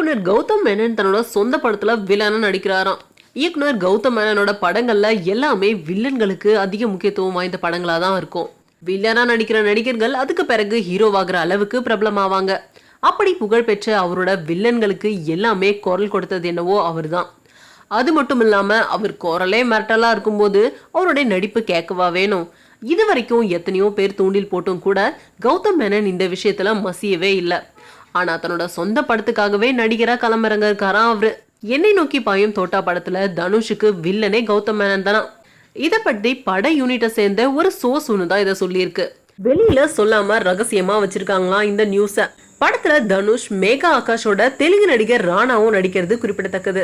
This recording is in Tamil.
இயக்குனர் கௌதம் மேனன் தன்னோட சொந்த படத்துல வில்லனா நடிக்கிறாராம். இயக்குனர் கௌதம் மேனனோட படங்கள்ல எல்லாமே வில்லன்களுக்கு அதிக முக்கியத்துவம் வாய்ந்த படங்களா தான் இருக்கும் வில்லனா நடிக்கிற நடிகர்கள் அதுக்கு பிறகு ஹீரோவாகிற அளவுக்கு பிரபலமாவாங்க. அப்படி புகழ்பெற்ற அவரோட வில்லன்களுக்கு எல்லாமே குரல் கொடுத்தது என்னவோ அவர்தான். அது மட்டும் இல்லாம அவர் குரலே மிரட்டலா இருக்கும்போது அவருடைய நடிப்பு கேட்கவா வேணும்? இது வரைக்கும் எத்தனையோ பேர் தூண்டில் போட்டும் கூட கௌதம் மேனன் இந்த விஷயத்துல மசியவே இல்லை. ஆனா தன்னோட சொந்த படத்துக்காகவே நடிகரா களமிறங்க இருக்காராம் அவரு. என்னை நோக்கி பாயும் தோட்டா படத்துல தனுஷுக்கு வில்லனே கௌதம் மேனன் தானா. இதை பத்தி பட யூனிட்டை சேர்ந்த ஒரு சோர்ஸ் ஒன்று தான் இதை சொல்லியிருக்கு. வெளியில சொல்லாம ரகசியமா வச்சிருக்காங்களாம் இந்த நியூஸ படத்துல தனுஷ் மேகா ஆகாஷோட தெலுங்கு நடிகர் ராணாவும் நடிக்கிறது குறிப்பிடத்தக்கது.